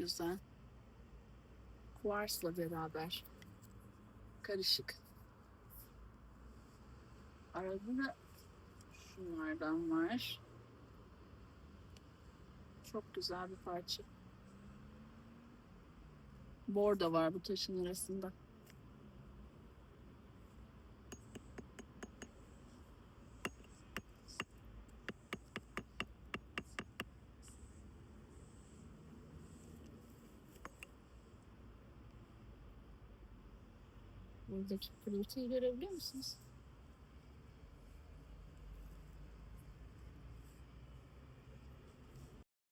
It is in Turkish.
güzel. Kuvarsla beraber. Karışık. Arada da şunlardan var. Çok güzel bir parça. Bordo var bu taşın arasında. Buradaki pırıltıyı görebiliyor musunuz?